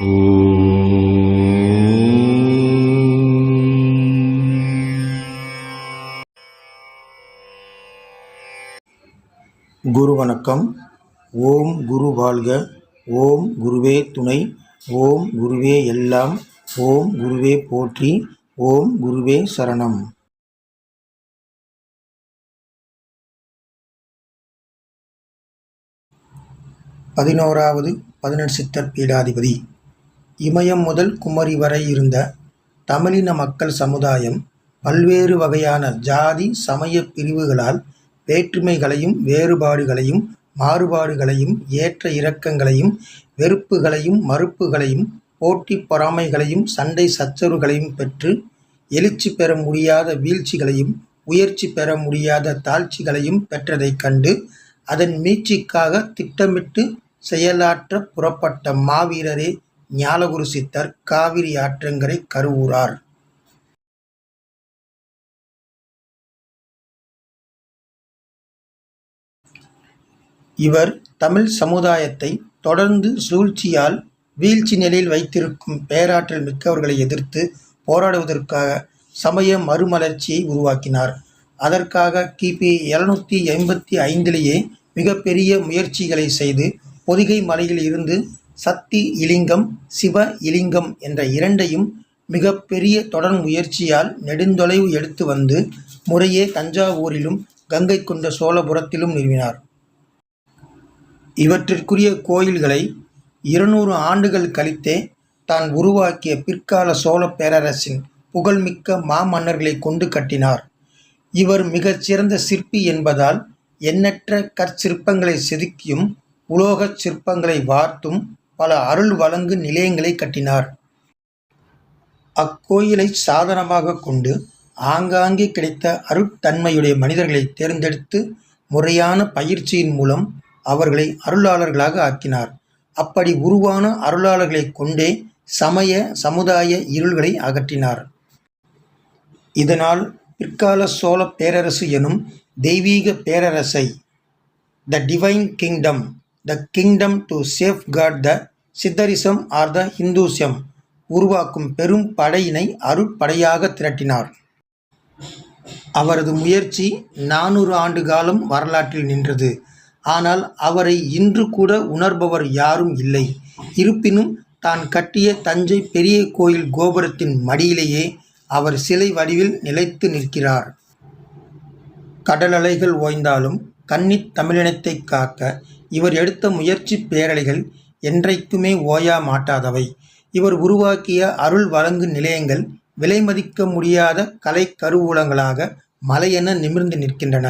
குரு வணக்கம். ஓம் குரு வாழ்க. ஓம் குருவே துணை. ஓம் குருவே எல்லாம். ஓம் குருவே போற்றி. ஓம் குருவே சரணம். பதினோராவது பதினெட்டு சித்தர் பீடாதிபதி. இமயம் முதல் குமரி வரை இருந்த தமிழின மக்கள் சமுதாயம் பல்வேறு வகையான ஜாதி சமய பிரிவுகளால் வேற்றுமைகளையும் வேறுபாடுகளையும் மாறுபாடுகளையும் ஏற்ற இறக்கங்களையும் வெறுப்புகளையும் மறுப்புகளையும் போட்டி பொறாமைகளையும் சண்டை சச்சரவுகளையும் பெற்று எழுச்சி பெற முடியாத வீழ்ச்சிகளையும் உயர்ச்சி பெற முடியாத தாழ்ச்சிகளையும் பெற்றதைக் கண்டு அதன் மீட்சிக்காக திட்டமிட்டு செயலாற்ற புறப்பட்ட மாவீரரே ஞாலகுரு சித்தர் காவிரி ஆற்றங்கரை கருவூரார். இவர் தமிழ் சமுதாயத்தை தொடர்ந்து சூழ்ச்சியால் வீழ்ச்சி நிலையில் வைத்திருக்கும் பேராற்றல் மிக்கவர்களை எதிர்த்து போராடுவதற்காக சமய மறுமலர்ச்சியை உருவாக்கினார். அதற்காக கிபி எழுநூற்றி எண்பத்தி ஐந்திலேயே மிகப்பெரிய முயற்சிகளை செய்து பொதிகை மலையில் இருந்து சக்தி இலிங்கம் சிவ இலிங்கம் என்ற இரண்டையும் மிகப்பெரிய தொடர் முயற்சியால் நெடுந்தொலைவு எடுத்து வந்து முறையே தஞ்சாவூரிலும் கங்கை கொண்ட சோழபுரத்திலும் நிறுவினார். இவற்றிற்குரிய கோயில்களை இருநூறு ஆண்டுகள் கழித்தே தான் உருவாக்கிய பிற்கால சோழப் பேரரசின் புகழ்மிக்க மாமன்னர்களை கொண்டு கட்டினார். இவர் மிகச் சிறந்த சிற்பி என்பதால் எண்ணற்ற கற்சிற்பங்களை செதுக்கியும் உலோகச் சிற்பங்களை வார்த்தும் பல அருள் வழங்கு நிலையங்களை கட்டினார். அக்கோயிலை சாதனமாக கொண்டு ஆங்காங்கே கிடைத்த அருட்தன்மையுடைய மனிதர்களை தேர்ந்தெடுத்து முறையான பயிற்சியின் மூலம் அவர்களை அருளாளர்களாக ஆக்கினார். அப்படி உருவான அருளாளர்களைக் கொண்டே சமய சமுதாய இருள்களை அகற்றினார். இதனால் பிற்கால சோழ பேரரசு எனும் தெய்வீக பேரரசை the divine kingdom the kingdom to save God the Siddharism or the Hinduism உருவாக்கும் பெரும் படையினை அருட்படையாக திரட்டினார். அவரது முயற்சி நானூறு ஆண்டு காலம் வரலாற்றில் நின்றது. ஆனால் அவரை இன்று கூட உணர்பவர் யாரும் இல்லை. இருப்பினும் தான் கட்டிய தஞ்சை பெரிய கோயில் கோபுரத்தின் மடியிலேயே அவர் சிலை வடிவில் நிலைத்து நிற்கிறார். கடலலைகள் ஓய்ந்தாலும் கன்னித் தமிழினத்தை காக்க இவர் எடுத்த முயற்சி பேரலைகள் என்றைக்குமே ஓயா மாட்டாதவை. இவர் உருவாக்கிய அருள் வழங்கு நிலையங்கள் விலைமதிக்க முடியாத கலை கருவூலங்களாக மலையென நிமிர்ந்து நிற்கின்றன.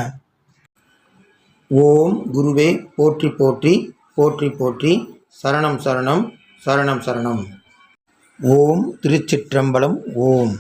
ஓம் குருவே போற்றி போற்றி போற்றி போற்றி சரணம் சரணம் சரணம் சரணம். ஓம் திருச்சிற்றம்பலம் ஓம்.